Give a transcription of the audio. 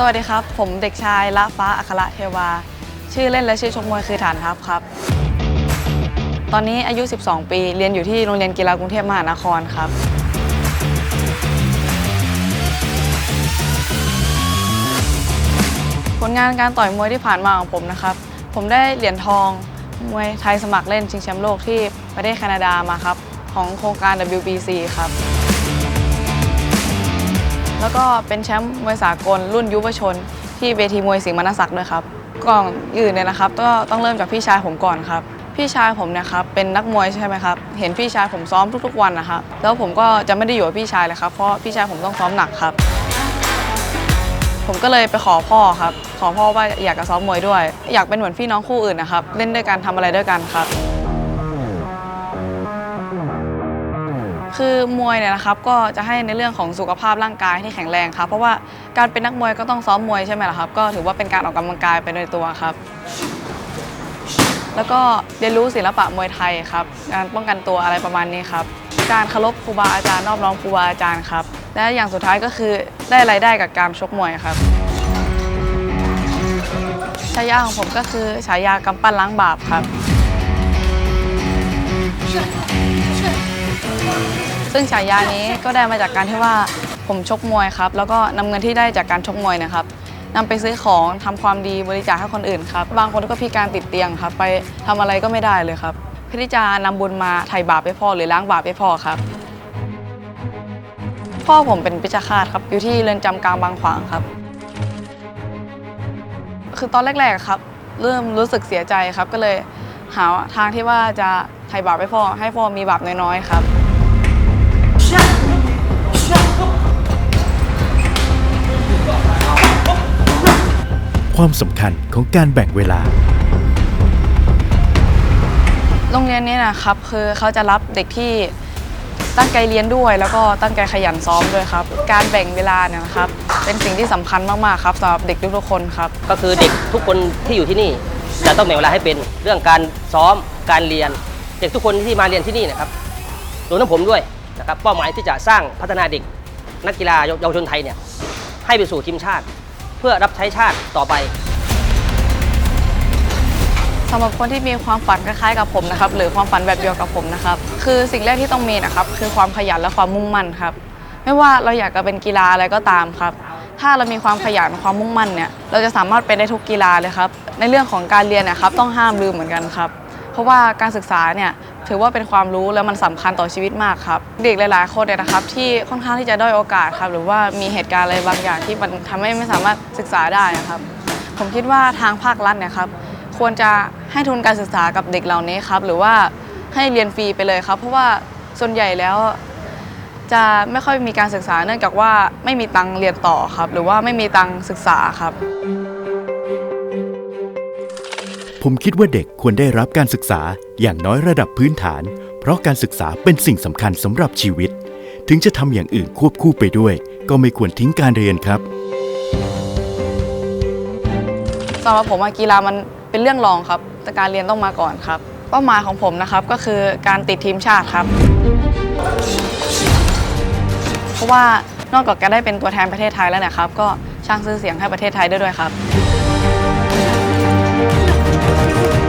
สวัสดีครับ ผมเด็กชายละฟ้าอัคระเทวา ชื่อเล่นและชื่อชกมวยคือฐานทัพครับ ตอนนี้อายุ 12 ปี เรียนอยู่ที่โรงเรียนกีฬากรุงเทพมหานครครับ ผลงานการต่อยมวยที่ผ่านมาของผมนะครับ ผมได้เหรียญทองมวยไทยสมัครเล่นชิงแชมป์โลกที่ประเทศแคนาดามาครับ ของโครงการ WBC ครับ แล้วก็เป็นแชมป์มวยสากลรุ่นยุวชน ที่เวทีมวยสิงห์มนศักดิ์ด้วยครับก่อนอื่นเนี่ยนะครับก็ต้องเริ่มจากพี่ชายผมก่อนครับ พี่ชายผมเนะครับเป็นนักมวยใช่ไหมครับเห็นพี่ชายผมซ้อมทุกๆวันนะครับแล้วผมก็จะไม่ได้อยู่กับพี่ชายเลยครับเพราะพี่ชายผมต้องซ้อมหนักครับ ผมก็เลยไปขอพ่อครับ ขอพ่อว่าอยากจะซ้อมมวยด้วย อยากเป็นเหมือนพี่น้องคู่อื่นนะครับเล่นด้วยกันทำอะไรด้วยกันครับ คือมวยเนี่ยนะครับก็จะให้ในเรื่องของสุขภาพร่างกายที่แข็งแรงครับเพราะว่าการเป็นนักมวยก็ต้องซ้อมมวยใช่ไหมล่ะครับ ก็ถือว่าเป็นการออกกำลังกายไปในตัวครับ แล้วก็เรียนรู้ศิลปะมวยไทยครับการป้องกันตัวอะไรประมาณนี้ครับ การเคารพครูบาอาจารย์นอบน้อมครูบาอาจารย์ครับและอย่างสุดท้ายก็คือได้รายได้กับการชกมวยครับฉายาของผมก็คือฉายากำปั้นล้างบาปครับ ซึ่งฉายานี้ก็ได้มาจากการที่ว่าผมชกมวยครับ แล้วก็นำเงินที่ได้จากการชกมวยนะครับนำไปซื้อของทำความดีบริจาคให้คนอื่นครับ บางคนก็พิการติดเตียงครับ ไปทำอะไรก็ไม่ได้เลยครับเพื่อที่จะนำบุญมาไถ่บาปให้พ่อหรือล้างบาปให้พ่อครับ พ่อผมเป็นพิจฆาตครับ อยู่ที่เรือนจำกลางบางขวางครับ คือตอนแรกๆครับ เริ่มรู้สึกเสียใจครับก็เลยหาทางที่ว่าจะไถ่บาปให้พ่อ ให้พ่อมีบาปน้อยๆครับ ความสำคัญของการแบ่งเวลา โรงเรียนนี้นะครับคือเขาจะรับเด็กที่ตั้งใจเรียนด้วย แล้วก็ตั้งใจขยันซ้อมด้วยครับ การแบ่งเวลาเนี่ยนะครับ เป็นสิ่งที่สำคัญมากๆครับสำหรับเด็กทุกๆคนครับ ก็คือเด็กทุกคนที่อยู่ที่นี่ จะต้องแบ่งเวลาให้เป็นเรื่องการซ้อมการเรียน เด็กทุกคนที่มาเรียนที่นี่นะครับรวมทั้งผมด้วยนะครับเป้าหมายที่จะสร้างพัฒนาเด็กนักกีฬาเยาวชนไทยเนี่ยให้ไปสู่ทีมชาติ เพื่อรับใช้ชาติต่อไปสำหรับคนที่มีความฝันคล้ายๆกับผมนะครับหรือความฝันแบบเดียวกับผมนะครับ คือสิ่งแรกที่ต้องมีนะครับ คือความขยันและความมุ่งมั่นครับ ไม่ว่าเราอยากจะเป็นกีฬาอะไรก็ตามครับ ถ้าเรามีความขยันความมุ่งมั่นเนี่ยเราจะสามารถเป็นได้ทุกกีฬาเลยครับ ในเรื่องของการเรียนนะครับ ต้องห้ามลืมเหมือนกันครับ ราะว่าการศึกษาเนี่ยถือว่าเป็นความรู้แล้วมันสำคัญต่อชีวิตมากครับเด็กหลาย ๆ คนเนี่ยนะครับ ที่ค่อนข้างที่จะด้อยโอกาสครับ หรือว่ามีเหตุการณ์อะไรบางอย่างที่มันทำให้ไม่สามารถศึกษาได้นะครับ ผมคิดว่าทางภาครัฐเนี่ยครับควรจะให้ทุนการศึกษากับเด็กเหล่านี้ครับ หรือว่าให้เรียนฟรีไปเลยครับ เพราะว่าส่วนใหญ่แล้ว จะไม่ค่อยมีการศึกษาเนื่องจากว่าไม่มีตังเรียนต่อครับ หรือว่าไม่มีตังศึกษาครับ ผมคิดว่าเด็กควรได้รับการศึกษาอย่างน้อยระดับพื้นฐาน เพราะการศึกษาเป็นสิ่งสำคัญสำหรับชีวิต ถึงจะทำอย่างอื่นควบคู่ไปด้วย ก็ไม่ควรทิ้งการเรียนครับสำหรับผมกีฬามันเป็นเรื่องรองครับ แต่การเรียนต้องมาก่อนครับ เป้าหมายของผมนะครับก็คือการติดทีมชาติครับ เพราะว่านอกจากจะได้เป็นตัวแทนประเทศไทยแล้วนะครับ ก็สร้างชื่อเสียงให้ประเทศไทยด้ด้วยครับ Thank you.